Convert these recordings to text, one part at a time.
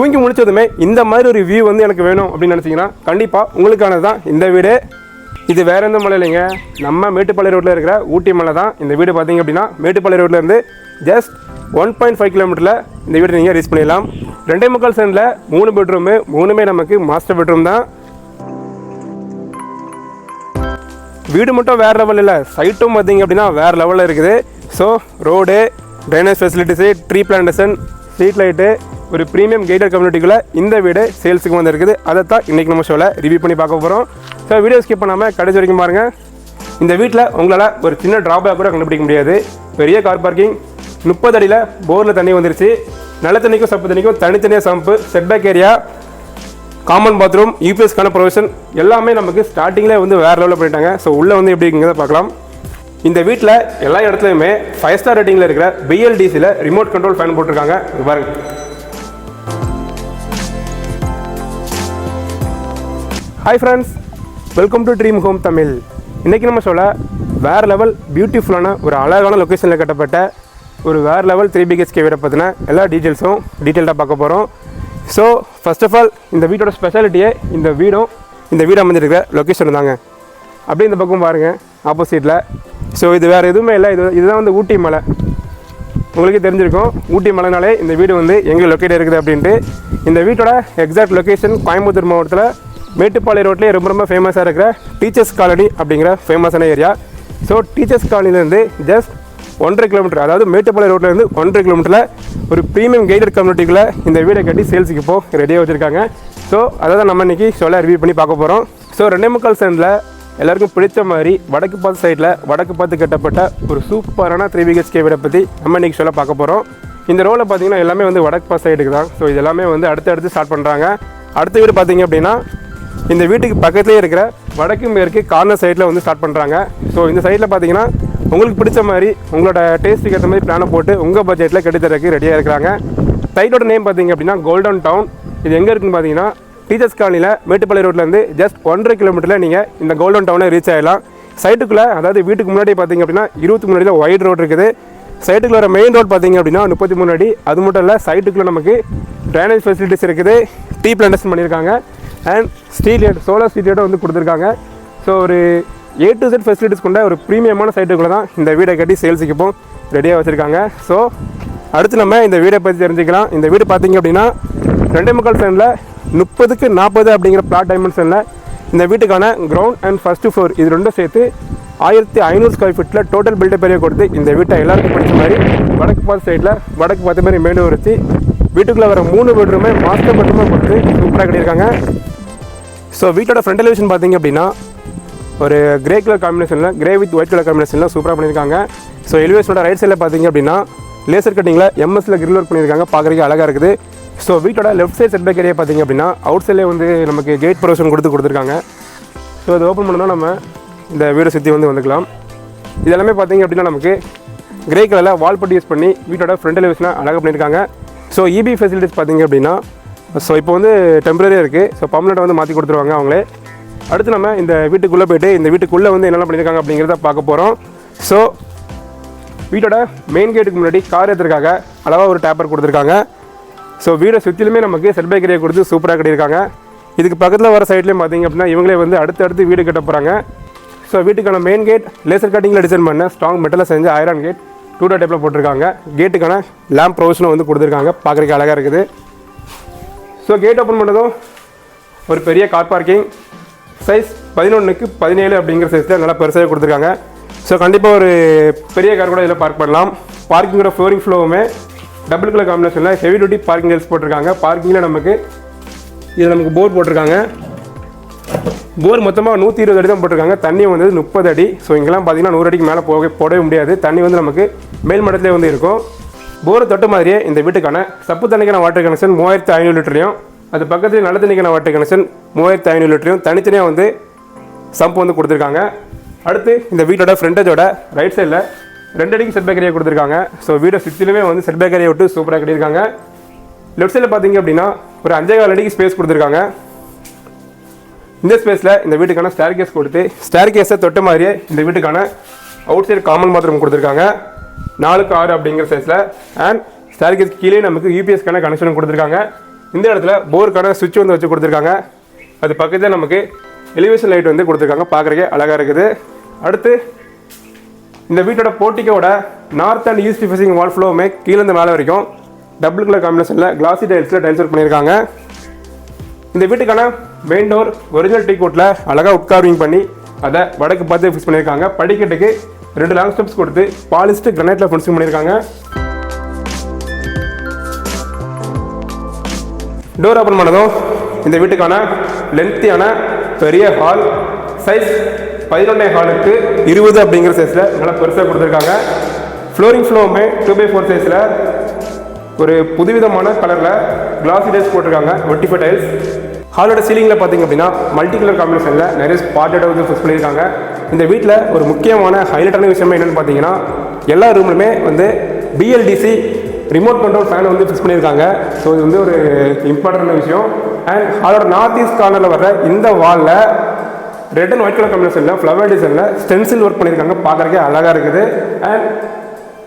தூங்கி முடிச்சதுமே இந்த மாதிரி ஒரு வியூ வந்து எனக்கு வேணும் அப்படின்னு நினச்சிங்கன்னா கண்டிப்பாக உங்களுக்கானது தான் இந்த வீடு. இது வேறு எந்த மலை இல்லைங்க. நம்ம மேட்டுப்பாளைய ரோட்டில் இருக்கிற ஊட்டி மலை தான் இந்த வீடு பார்த்தீங்க அப்படின்னா மேட்டுப்பாளைய ரோட்ல ஜஸ்ட் ஒன் பாயிண்ட் ஃபைவ் கிலோமீட்டரில் இந்த வீடு நீங்கள் ரீச் பண்ணிடலாம். ரெண்டே முக்கால் சென்டில் மூணு பெட்ரூமு மூணுமே நமக்கு மாஸ்டர் பெட்ரூம் தான். வீடு மட்டும் வேறு லெவல் இல்லை சைட்டும் பார்த்தீங்க அப்படின்னா வேறு லெவலில் இருக்குது. So road drainage facilities tree plantation street light ஒரு ப்ரீமியம் கைடர் கம்யூனிட்டிக்குள்ளே இந்த வீடு சேல்ஸுக்கு வந்திருக்குது. அதை தான் இன்றைக்கி நம்ம ஷோவில் ரிவ்யூ பண்ணி பார்க்க போகிறோம் ஸோ வீடியோ ஸ்கிப் பண்ணாமல் கடைசி வரைக்கும் பாருங்கள் இந்த வீட்டில் உங்களால் ஒரு சின்ன ட்ராபேக் கூட கண்டுபிடிக்க முடியாது. பெரிய கார் பார்க்கிங் முப்பது அடியில் போரில் தண்ணி வந்துருச்சு. நல்ல தண்ணிக்கும் சப்பு தண்ணிக்கும் தனித்தனியாக sump setback area common bathroom யூபிஎஸ்க்கான provision எல்லாமே நமக்கு ஸ்டார்டிங்கில் வந்து வேறு லெவலில் பண்ணிட்டாங்க. ஸோ உள்ளே வந்து எப்படி இருக்குங்கிறத பார்க்கலாம். இந்த வீட்டில் எல்லா இடத்துலையுமே ஃபைவ் ஸ்டார் ரேட்டிங்கில் இருக்கிற பிஎல்டிசியில் ரிமோட் கண்ட்ரோல் ஃபேன் போட்டிருக்காங்க. பாருங்கள் hi friends welcome to dream home Tamil இன்றைக்கி நம்ம சொல்ல வேறு லெவல் பியூட்டிஃபுல்லான ஒரு அழகான லொக்கேஷனில் கட்டப்பட்ட ஒரு வேறு லெவல் த்ரீ பிஹெச்கே வீடை பற்றின எல்லா டீட்டெயில்ஸும் டீட்டெயில்டாக பார்க்க போகிறோம் ஸோ ஃபர்ஸ்ட் ஆஃப் ஆல் இந்த வீட்டோட ஸ்பெஷாலிட்டியே இந்த வீடும் இந்த வீடு அமைஞ்சிருக்கிற லொக்கேஷன் தாங்க. அப்படியே இந்த பக்கம் பாருங்கள் ஆப்போசிட்டில் ஸோ இது வேறு எதுவுமே இல்லை இது இதுதான் வந்து ஊட்டி மலை. உங்களுக்கே தெரிஞ்சிருக்கும் ஊட்டி மலைனாலே இந்த வீடு வந்து எங்கே லொக்கேட் இருக்குது அப்படின்ட்டு. இந்த வீட்டோட எக்ஸாக்ட் லொக்கேஷன் கோயம்புத்தூர் மாவட்டத்தில் மேட்டுப்பாளைய ரோட்லேயே ரொம்ப ரொம்ப ஃபேமஸாக இருக்கிற டீச்சர்ஸ் காலனி அப்படிங்கிற ஃபேமஸான ஏரியா ஸோ டீச்சர்ஸ் காலனிலேருந்து ஜஸ்ட் ஒன்றரை கிலோமீட்டர் அதாவது மேட்டுப்பாளைய ரோட்லேருந்து ஒன்றரை கிலோமீட்டரில் ஒரு ப்ரீமியம் கைடட் கம்யூனிட்டிக்குள்ளே இந்த வீடை கட்டி சேல்ஸுக்கு இப்போ ரெடியாக வச்சுருக்காங்க. ஸோ அதை தான் நம்ம இன்றைக்கி சொல்ல ரிவ்யூ பண்ணி பார்க்க போகிறோம் ஸோ ரெண்டே முக்கால் சென்டில் எல்லாருக்கும் பிடிச்ச மாதிரி வடக்கு பார்த்து சைடில் வடக்கு பார்த்து கட்டப்பட்ட ஒரு சூப்பரான த்ரீ பிஹெச்கே வீடை பற்றி நம்ம இன்றைக்கி சொல்ல பார்க்க போகிறோம் இந்த ரோவில் பார்த்தீங்கன்னா எல்லாமே வந்து வடக்கு பார்த்து சைடுக்கு தான். ஸோ இது எல்லாமே வந்து அடுத்து அடுத்து ஸ்டார்ட் பண்ணுறாங்க அடுத்த வீடு பார்த்தீங்க அப்படின்னா இந்த வீட்டுக்கு பக்கத்துலேயே இருக்கிற வடக்கு மேற்கு கார்னர் சைடில் வந்து ஸ்டார்ட் பண்ணுறாங்க ஸோ இந்த சைடில் பார்த்தீங்கன்னா உங்களுக்கு பிடிச்ச மாதிரி உங்களோட டேஸ்ட்டுக்கு ஏற்ற மாதிரி பிளானை போட்டு உங்கள் பட்ஜெட்டில் கெடுத்துறதுக்கு ரெடியாக இருக்கிறாங்க. சைட்டோட நேம் பார்த்தீங்க அப்படின்னா கோல்டன் டவுன் இது எங்கே இருக்குன்னு பார்த்தீங்கன்னா டீச்சர்ஸ் காலனியில் மேட்டுப்பாளைய ரோட்லேருந்து ஜஸ்ட் ஒன்றரை கிலோமீட்டரில் நீங்கள் இந்த கோல்டன் டவுனை ரீச் ஆகிடலாம் சைட்டுக்குள்ளே அதாவது வீட்டுக்கு முன்னாடி பார்த்தீங்க அப்படின்னா இருபத்தி மூணு ஒயிட் ரோடு இருக்குது. சைட்டுக்குள்ள வர மெயின் ரோட் பார்த்தீங்க அப்படின்னா முப்பத்தி மூணு அடி. அது மட்டும் இல்லை சைட்டுக்குள்ளே நமக்கு ட்ரைனேஜ் ஃபெசிலிட்டிஸ் இருக்குது. டீ பிளான்டேஷன் பண்ணியிருக்காங்க. And street head solar steel லைட்டும் வந்து கொடுத்துருக்காங்க. ஸோ ஒரு ஏ டு செட் ஃபெசிலிட்டிஸ் கொண்ட ஒரு ப்ரீமியமான சைட்டுக்குள்ளே தான் இந்த வீடை கட்டி சேல்ஸுக்கு இப்போ ரெடியாக வச்சுருக்காங்க. ஸோ அடுத்து நம்ம இந்த வீடை பற்றி தெரிஞ்சுக்கலாம். இந்த வீடு பார்த்தீங்க அப்படின்னா ரெண்டே முக்கால் சென்டில் முப்பதுக்கு நாற்பது அப்படிங்கிற பிளாட் டைமென்ஷனில் இந்த வீட்டுக்கான கிரவுண்ட் அண்ட் ஃபஸ்ட்டு ஃப்ளோர் இது ரெண்டும் சேர்த்து ஆயிரத்தி ஐநூறு ஸ்கொயர் ஃபீட்டில் டோட்டல் பில்டப் ஏரியா கொடுத்து இந்த வீட்டை எல்லாருக்கும் பிடிச்ச மாதிரி வடக்கு பார்த்து சைடில் வடக்கு பார்த்த மாதிரி மேலும் வச்சு வீட்டுக்குள்ளே வர மூணு பெட்ரூமே மாஸ்டர் பெட்ரூமே கொடுத்து சூப்பராக கட்டியிருக்காங்க. ஸோ வீட்டோட ஃப்ரண்ட் எலிவேஷன் பார்த்தீங்க அப்படின்னா ஒரு கிரே கலர் காம்பினேஷனில் கிரே வித் ஒயிட் கலர் காம்பினேஷனில் சூப்பராக பண்ணியிருக்காங்க. ஸோ எலிவேஷனோட ரைட் சைடில் பார்த்தீங்க அப்படின்னா லேசர் கட்டிங்கில் எம்எஸ்சில் கிரில் ஒர்க் பண்ணியிருக்காங்க. பார்க்குறதுக்கு அழகாக இருக்குது. ஸோ வீட்டோட லெஃப்ட் சைட் செட்பேக் ஏரியா பார்த்தீங்க அப்படின்னா அவுட் சைட்லேயே வந்து நமக்கு கேட் ப்ரொவிஷன் கொடுத்து கொடுத்துருக்காங்க. ஸோ இது ஓப்பன் பண்ணோம்னா நம்ம இந்த வீடை சுற்றி வந்து வந்துக்கலாம். இது எல்லாமே பார்த்தீங்க அப்படின்னா நமக்கு கிரே கலரில் வால் பட்டி யூஸ் பண்ணி வீட்டோட ஃப்ரண்ட் எலிவேஷனை அழகாக பண்ணியிருக்காங்க. ஸோ இபி ஃபெசிலிட்டிஸ் பார்த்தீங்க அப்படின்னா ஸோ இப்போ வந்து டெம்பரரியாக இருக்குது ஸோ பர்மனெண்ட்டாக வந்து மாற்றி கொடுத்துருவாங்க அவங்களே. அடுத்து நம்ம இந்த வீட்டுக்குள்ளே போயிட்டு இந்த வீட்டுக்குள்ளே வந்து என்னென்ன பண்ணியிருக்காங்க அப்படிங்கிறத பார்க்க போகிறோம் ஸோ வீட்டோட மெயின் கேட்டுக்கு முன்னாடி கார் ஏற்றுறதுக்காக அளவாக ஒரு டேப்பர் கொடுத்துருக்காங்க. ஸோ வீடை சுற்றிலுமே நமக்கு செட்பேக் ஏரியா கொடுத்து சூப்பராக கட்டியிருக்காங்க. இதுக்கு பக்கத்தில் வர சைட்லேயும் பார்த்தீங்க அப்படின்னா இவங்களே வந்து அடுத்து அடுத்து வீடு கட்ட போகிறாங்க ஸோ வீட்டுக்கான மெயின் கேட் லேசர் கட்டிங்கில் டிசைன் பண்ண ஸ்ட்ராங் மெட்டலில் செஞ்ச ஐரான் கேட் டூ டா டைப்பில் போட்டிருக்காங்க. கேட்டுக்கான லேம்ப் ப்ரொவிஷனும் வந்து கொடுத்துருக்காங்க. பார்க்குறதுக்கு அழகாக இருக்குது. ஸோ கேட் ஓப்பன் பண்ணதும் ஒரு பெரிய கார் பார்க்கிங் சைஸ் பதினொன்றுக்கு பதினேழு அப்படிங்கிற சைஸில் நல்லா பெருசாக கொடுத்துருக்காங்க. ஸோ கண்டிப்பாக ஒரு பெரிய கார் கூட இதில் பார்க் பண்ணலாம். பார்க்கிங்கோட ஃப்ளோரிங் ஃப்ளோவுமே டபுள் கலர் காம்பினேஷனில் ஹெவி டியூட்டி பார்க்கிங் ஹெல்ஸ் போட்டிருக்காங்க. பார்க்கிங்கில் நமக்கு இதில் நமக்கு போர் போட்டிருக்காங்க. போர் மொத்தமாக நூற்றி இருபது அடி தான் போட்டிருக்காங்க. தண்ணி வந்து முப்பது அடி. ஸோ இங்கெல்லாம் பார்த்தீங்கன்னா நூறு அடிக்கு மேலே போக போடவே முடியாது. தண்ணி வந்து நமக்கு மேல் மடத்துலேயே வந்து இருக்கும். போரை தொட்ட மாதிரியே இந்த வீட்டுக்கான சப்பு தண்ணிக்கான வாட்டர் கனெக்ஷன் மூவாயிரத்து ஐநூறு லிட்டரையும் அது பக்கத்தில் நல்ல தண்ணிக்கான வாட்டர் கனெக்ஷன் மூவாயிரத்து ஐநூறு லிட்டரையும் தனித்தனியாக வந்து சம்ப் வந்து கொடுத்துருக்காங்க. அடுத்து இந்த வீட்டோட ஃப்ரண்டேஜோட ரைட் சைடில் ரெண்டு அடிக்கு செட் பேக்கரியை கொடுத்துருக்காங்க. ஸோ வீடை சுற்றிலுமே வந்து செட் பேக்கரியை விட்டு சூப்பராக கட்டியிருக்காங்க. லெஃப்ட் சைடில் பார்த்தீங்க அப்படின்னா ஒரு அஞ்சே கால் அடிக்கு ஸ்பேஸ் கொடுத்துருக்காங்க. இந்த ஸ்பேஸில் இந்த வீட்டுக்கான ஸ்டேர் கேஸ் கொடுத்து ஸ்டேர் கேஸை தொட்ட மாதிரியே இந்த வீட்டுக்கான அவுட் சைடு காமன் பாத்ரூம் கொடுத்துருக்காங்க. நாலுக்கு ஆறு அப்படிங்கிற சைஸில் அண்ட் ஸ்டேர் கீழே நமக்கு யூபிஎஸ்க்கான கனெக்ஷன் கொடுத்துருக்காங்க. இந்த இடத்துல போருக்கான சுவிட்ச் வந்து வச்சு கொடுத்துருக்காங்க. அது பக்கத்தில் நமக்கு எலிவேஷன் லைட் வந்து கொடுத்துருக்காங்க. பார்க்குறக்கே அழகாக இருக்குது. அடுத்து இந்த வீட்டோட போட்டிக்கோட north and east facing wall ஃப்ளோவுமே கீழேருந்து மேலே வரைக்கும் டபுள் கலர் காம்பினேஷனில் கிளாசி டைல்ஸில் டைல்ஸ் ஒர்க் பண்ணியிருக்காங்க. இந்த வீட்டுக்கான மெயின் டோர் ஒரிஜினல் டீ கோட்டில் அழகாக உட்கார்விங் பண்ணி அதை வடக்கு பார்த்து ஃபிக்ஸ் பண்ணியிருக்காங்க. படிக்கட்டுக்கு ரெண்டு லாங் ஸ்டெப்ஸ் கொடுத்து பாலிஸ்ட் கிரனைட்டில் ஃபினிஷிங் பண்ணியிருக்காங்க. டோர் ஓப்பன் பண்ணதும் இந்த வீட்டுக்கான லென்த்தியான பெரிய ஹால் சைஸ் பதினொன்னே ஹாலுக்கு இருபது அப்படிங்கிற சைஸில் நல்லா பெருசாக கொடுத்துருக்காங்க. ஃப்ளோரிங் ஃப்ளோவுமே டூ பை ஃபோர் சைஸில் ஒரு புதுவிதமான கலரில் கிளாசி டைல்ஸ் போட்டிருக்காங்க ஒட்டிஃபை டைல்ஸ் ஹாலோட சீலிங்கில் பார்த்தீங்க அப்படின்னா மல்டி கலர் காம்பினேஷனில் நிறைய ஸ்பாட்டடாக வந்து ஃபிக்ஸ் பண்ணியிருக்காங்க. இந்த வீட்டில் ஒரு முக்கியமான ஹைலைட்டான விஷயமே என்னென்னு பார்த்தீங்கன்னா எல்லா ரூம்லுமே வந்து பிஎல்டிசி ரிமோட் கண்ட்ரோல் ஃபேன் வந்து ஃபிக்ஸ் பண்ணியிருக்காங்க. ஸோ இது வந்து ஒரு இம்பார்ட்டன்ட் விஷயம். அண்ட் அதோட நார்த் ஈஸ்ட் கார்னரில் வர்ற இந்த வாலில் ரெட் அண்ட் ஒயிட் கலர் காம்பினேஷனில் ஃப்ளவர் டிசைனில் ஸ்டென்சில் ஒர்க் பண்ணியிருக்காங்க. பார்க்குறக்கே அழகாக இருக்குது. அண்ட்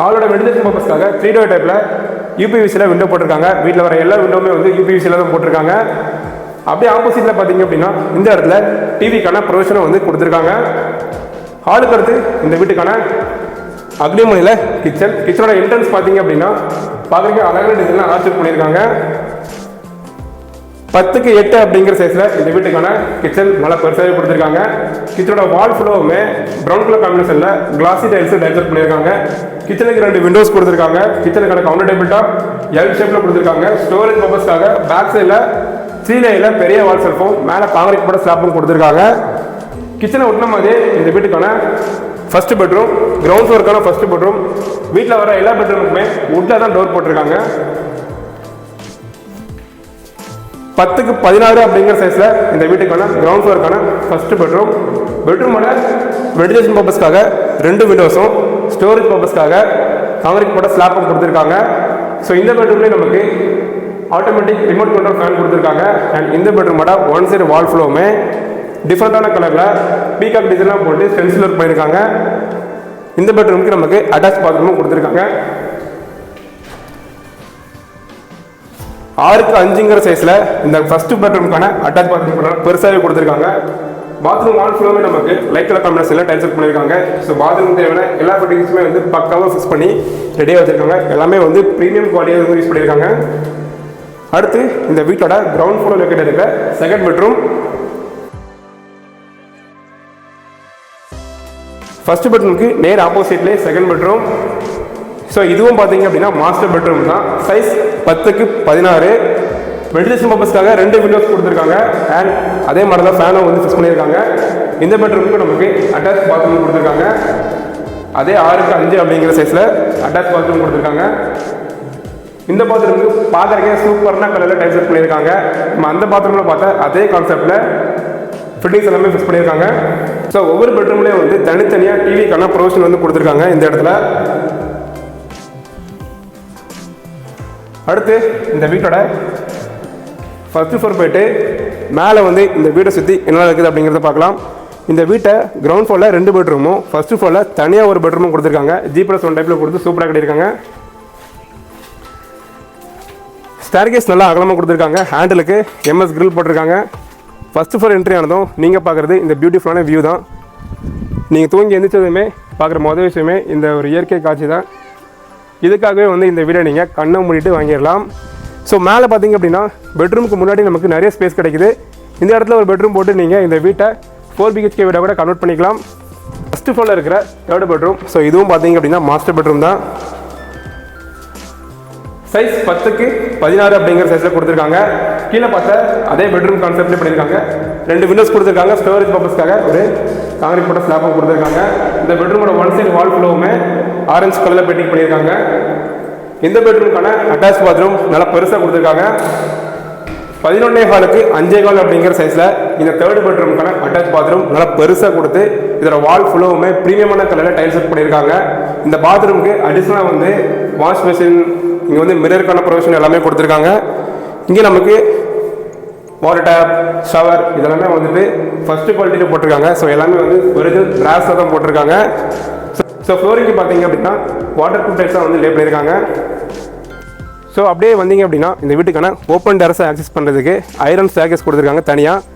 ஹாலோட வெண்டிலேஷன் பர்பஸ்க்காக த்ரீ டோ டைப்பில் யூபிவிசியில் விண்டோ போட்டிருக்காங்க. வீட்டில் வர எல்லா விண்டோவுமே வந்து யூபிவிசியில் தான் போட்டிருக்காங்க. அப்படியே ஆப்போசிட்டில் பார்த்தீங்க அப்படின்னா இந்த இடத்துல டிவிக்கான ப்ரொவிஷனை வந்து கொடுத்துருக்காங்க. ஹாலுக்கு அடுத்து இந்த வீட்டுக்கான அக்னிமணியில் கிச்சன் கிச்சனோட என்ட்ரன்ஸ் பார்த்தீங்க அப்படின்னா பார்க்குறக்கு அழகான டிசைன்லாம் ஆர்ச்சர் பண்ணியிருக்காங்க. பத்துக்கு எட்டு அப்படிங்கிற சைஸில் இந்த வீட்டுக்கான கிச்சன் நல்லா பெருசாகவே கொடுத்துருக்காங்க. கிச்சனோட வால் ஃபுல்லோவுமே ப்ரௌன் கலர் காம்பினேஷனில் கிளாசி டைல்ஸு டைல்ஸ் பண்ணியிருக்காங்க. கிச்சனுக்கு ரெண்டு விண்டோஸ் கொடுத்துருக்காங்க. கிச்சனுக்கான கவுண்டர் டேபிள் டாப் எல் ஷேப்பில் கொடுத்துருக்காங்க. ஸ்டோரேஜ் பர்பஸ்க்காக பேக் சைடில் சீலையில் பெரிய வால் இருக்கும் மேலே காங்கிரீட் போட ஸ்லாப்பும் கொடுத்துருக்காங்க. கிச்சனை ஒட்டின மாதிரி இந்த வீட்டுக்கான ஃபர்ஸ்ட் பெட்ரூம் கிரவுண்ட் ஃப்ளோருக்கான ஃபர்ஸ்ட் பெட்ரூம் வீட்டில் வர எல்லா பெட்ரூமுக்குமே உட்டில் தான் டோர் போட்டிருக்காங்க. பத்துக்கு பதினாறு அப்படிங்கிற சைஸில் இந்த வீட்டுக்கான கிரவுண்ட் ஃப்ளோருக்கான ஃபர்ஸ்ட் பெட்ரூம் பெட்ரூமோட வெண்டிலேஷன் பர்பஸ்க்காக ரெண்டு விண்டோஸும் ஸ்டோரேஜ் பர்பஸ்க்காக காங்கிரீட் போட்ட ஸ்லாப்பும் கொடுத்துருக்காங்க. ஸோ இந்த பெட்ரூம்லேயே நமக்கு ஆட்டோமேட்டிக் ரிமோட் கண்ட்ரோல் ஃபேன் கொடுத்துருக்காங்க. அண்ட் இந்த பெட்ரூமோட ஒன் சைடு வால் ஃப்ளோவுமே டிஃப்ரெண்ட்டான கலரில் பீகாக் டிசைன்லாம் போட்டு ஸ்டென்சில் ஒர்க் பண்ணியிருக்காங்க இந்த பெட்ரூமுக்கு நமக்கு அட்டாச் பாத்ரூமும் கொடுத்துருக்காங்க. ஆறுக்கு அஞ்சுங்கிற சைஸில் இந்த ஃபஸ்ட்டு பெட்ரூமுக்கான அட்டாச் பாத்ரூம் பெருசாகவே கொடுத்துருக்காங்க. பாத்ரூம் வால் ஃபுல்லாகவே நமக்கு லைட் கலர் காம்பினேஷனில் டைல்ஸ் செட் பண்ணியிருக்காங்க ஸோ பாத்ரூம் தேவையான எல்லா ஃபிட்டிங்ஸுமே வந்து பக்காவாக ஃபிக்ஸ் பண்ணி ரெடியாக வச்சுருக்காங்க. எல்லாமே வந்து ப்ரீமியம் குவாலிட்டியாக வந்து யூஸ் பண்ணியிருக்காங்க அடுத்து இந்த வீட்டோட கிரவுண்ட் ஃப்ளோர் லொக்கேட் இருக்க செகண்ட் பெட்ரூம் ஃபஸ்ட் பெட்ரூமுக்கு நேர் ஆப்போசிட்லேயே செகண்ட் பெட்ரூம் ஸோ இதுவும் பார்த்தீங்க அப்படின்னா மாஸ்டர் பெட்ரூம் தான். சைஸ் பத்துக்கு பதினாறு. வெண்டிலேஷன் பர்பஸ்க்காக ரெண்டு விண்டோஸ் கொடுத்துருக்காங்க. அண்ட் அதே மாதிரி தான் ஃபேனும் வந்து ஃபிக்ஸ் பண்ணியிருக்காங்க. இந்த பெட்ரூமுக்கு நமக்கு அட்டாச் பாத்ரூம் கொடுத்துருக்காங்க. அதே ஆறுக்கு அஞ்சு அப்படிங்கிற சைஸில் அட்டாச் பாத்ரூம் கொடுத்துருக்காங்க. இந்த பாத்ரூமுக்கு பார்க்குறக்கே சூப்பரான கலரில் டைம் செட் பண்ணியிருக்காங்க. நம்ம அந்த பாத்ரூமில் பார்த்தா அதே கான்செப்டில் ஃபிட்டிங்ஸ் எல்லாமே ஃபிக்ஸ் பண்ணியிருக்காங்க. ஸோ ஒவ்வொரு பெட்ரூம்லேயும் வந்து தனித்தனியாக டிவிக்கான ப்ரொவிஷன் வந்து கொடுத்துருக்காங்க இந்த இடத்துல. அடுத்து இந்த வீட்டோட ஃபஸ்ட்டு ஃப்ளோர் போயிட்டு மேலே வந்து இந்த வீட்டை சுற்றி என்ன இருக்குது அப்படிங்கிறத பார்க்கலாம். இந்த வீட்டை கிரவுண்ட் ஃப்ளோரில் ரெண்டு பெட்ரூமும் ஃபஸ்ட்டு ஃப்ளோரில் தனியாக ஒரு பெட்ரூமும் கொடுத்துருக்காங்க. ஜி ப்ளஸ் ஒன் டைப்பில் கொடுத்து சூப்பராக கட்டியிருக்காங்க. ஸ்டேர்கேஸ் நல்லா அகலமாக கொடுத்துருக்காங்க. ஹேண்டிலுக்கு எம்எஸ் கிரில் போட்டிருக்காங்க. ஃபஸ்ட்டு ஃபார் என்ட்ரி ஆனதும் நீங்கள் பார்க்குறது இந்த பியூட்டிஃபுல்லான வியூ தான். நீங்கள் தூங்கி எந்திரிச்சதுமே பார்க்குற மொதல் விஷயமே இந்த ஒரு இயற்கை காட்சி தான். இதுக்காகவே வந்து இந்த வீடை நீங்கள் கண்ணை மூடிட்டு வாங்கிடலாம். ஸோ மேலே பார்த்தீங்க அப்படின்னா பெட்ரூமுக்கு முன்னாடி நமக்கு நிறைய ஸ்பேஸ் கிடைக்குது. இந்த இடத்துல ஒரு பெட்ரூம் போட்டு நீங்கள் இந்த வீட்டை ஃபோர் பிஹெச்கே வீடை கூட கன்வெர்ட் பண்ணிக்கலாம். ஃபஸ்ட்டு ஃப்ளோரில் இருக்கிற தேர்ட் பெட்ரூம் ஸோ இதுவும் பார்த்தீங்க அப்படின்னா மாஸ்டர் பெட்ரூம் தான். சைஸ் பத்துக்கு பதினாறு அப்படிங்கிற சைஸில் கொடுத்துருக்காங்க. கீழே பார்த்தா அதே பெட்ரூம் கான்செப்ட்லேயே பண்ணியிருக்காங்க. ரெண்டு விண்டோஸ் கொடுத்துருக்காங்க. ஸ்டோரேஜ் பர்பஸ்க்காக ஒரு காங்கிரீட் போட்ட ஸ்லாப்பும் கொடுத்துருக்காங்க. இந்த பெட்ரூமோட ஒன் சைடு வால் ஃபுல்லோவுமே ஆரஞ்சு கலரில் பெயிண்டிங் பண்ணியிருக்காங்க. இந்த பெட்ரூம்க்கான அட்டாச் பாத்ரூம் நல்லா பெருசாக கொடுத்துருக்காங்க. பதினொன்னே ஹாலுக்கு அஞ்சே கால் அப்படிங்கிற சைஸில் இந்த தேர்ட் பெட்ரூமுக்கான அட்டாச் பாத்ரூம் நல்லா பெருசாக கொடுத்து இதோட வால் ஃபுல்லோவுமே ப்ரீமியமான கலரில் டைல்ஸ் பண்ணியிருக்காங்க. இந்த பாத்ரூமுக்கு அடிஷ்னலாக வந்து வாஷ் மிஷின் இங்கே வந்து மிரருக்கான ப்ரொவிஷன் எல்லாமே கொடுத்துருக்காங்க. இங்கே நமக்கு வாட்டர் டேப் ஷவர் இதெல்லாமே வந்துட்டு ஃபஸ்ட்டு குவாலிட்டியில் போட்டிருக்காங்க. ஸோ எல்லாமே வந்து ஒரிஜினல் பிராஸில் தான் போட்டிருக்காங்க. ஸோ ஃப்ளோரிங்க்கு பார்த்தீங்க அப்படின்னா வாட்டர் ப்ரூஃப் தான் வந்து லே பண்ணியிருக்காங்க. ஸோ அப்படியே வந்தீங்க அப்படின்னா இந்த வீட்டுக்கான ஓப்பன் டெரஸை ஆக்சஸ் பண்ணுறதுக்கு ஐரன் ஸ்டாக்கஸ் கொடுத்துருக்காங்க தனியாக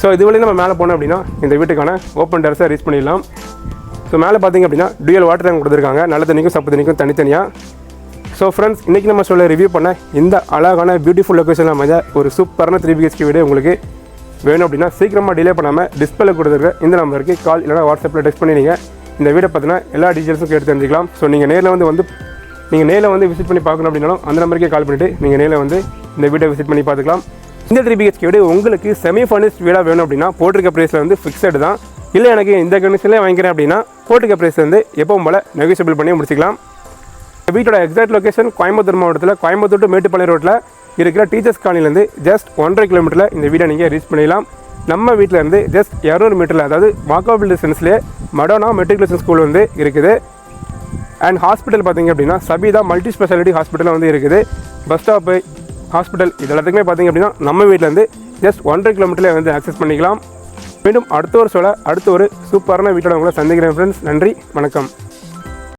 ஸோ இது வழியும் நம்ம மேலே போனோம் அப்படின்னா இந்த வீட்டுக்கான ஓப்பன் டெரஸை ரீச் பண்ணிடலாம். ஸோ மேலே பார்த்தீங்க அப்படின்னா டூயல் வாட்டர் டேங்க் கொடுத்துருக்காங்க. நல்ல தண்ணிக்கும் சப்பு தண்ணிக்கும் தனித்தனியாக ஸோ ஃப்ரெண்ட்ஸ் இன்றைக்கி நம்ம சொல்ல ரிவ்யூ பண்ண இந்த அழகான பியூட்டிஃபுல் லொக்கேஷனில் அமைஞ்ச ஒரு சூப்பரான த்ரீ பிஹெச்கே வீடு உங்களுக்கு வேணும் அப்படின்னா சீக்கிரமாக டிலே பண்ணாமல் டிஸ்பிளே கொடுத்துருக்க இந்த நம்பருக்கு கால் இல்லைனா வாட்ஸ்அப்பில் டெக்ஸ்ட் பண்ணி நீங்கள் இந்த வீடை பார்த்தினா எல்லா டீட்டெயில்ஸும் கேட்டு தெரிஞ்சுக்கலாம். ஸோ நீங்கள் நேரில் வந்து வந்து நீங்கள் நேரில் வந்து விசிட் பண்ணி பார்க்கணும் அப்படின்னாலும் அந்த நம்பருக்கே கால் பண்ணிவிட்டு நீங்கள் நேரில் வந்து இந்த வீட்டை விசிட் பண்ணி பார்த்துக்கலாம். இந்த த்ரீ பிஹெச்கே வீடு உங்களுக்கு செமி ஃபர்னிஸ்ட் வீடாக வேணும் அப்படின்னா போட்டிருக்க ப்ரைஸில் வந்து ஃபிக்ஸடு தான். இல்லை எனக்கு இந்த கண்டிஷன்லேயே வாங்கிக்கிறேன் அப்படின்னா போட்டிருக்க ப்ரைஸ் வந்து எப்பவும் போல் நெகோசியபிள் பண்ணி முடிச்சிக்கலாம். வீட்டோட எக்ஸாக்ட் லொகேஷன் கோயம்புத்தூர் மாவட்டத்தில் கோயம்புத்தூர் டு மேட்டுப்பாளையம் ரோட்டில் இருக்கிற டீச்சர்ஸ் காலனிலேருந்து ஜஸ்ட் ஒன்றரை கிலோமீட்டரில் இந்த வீடை நீங்கள் ரீச் பண்ணிடலாம். நம்ம வீட்டில் இருந்து ஜஸ்ட் இரநூறு மீட்டரில் அதாவது வாக்கபிள் டிஸ்டன்ஸ்லேயே மடோனா மெட்ரிகுலேஷன் ஸ்கூல் வந்து இருக்குது. அண்ட் ஹாஸ்பிட்டல் பார்த்தீங்க அப்படின்னா சபீதா மல்டி ஸ்பெஷாலிட்டி ஹாஸ்பிட்டலில் வந்து இருக்குது. பஸ் ஸ்டாப்பு ஹாஸ்பிட்டல் இது எல்லாத்துக்குமே பார்த்தீங்க அப்படின்னா நம்ம வீட்டிலேருந்து ஜஸ்ட் ஒன்றரை கிலோமீட்டரில் வந்து ஆக்சஸ் பண்ணிக்கலாம். மீண்டும் அடுத்த ஒரு சொல்ல அடுத்த ஒரு சூப்பரான வீட்டோட உங்களை சந்திக்கிறேன் ஃப்ரெண்ட்ஸ் நன்றி வணக்கம்.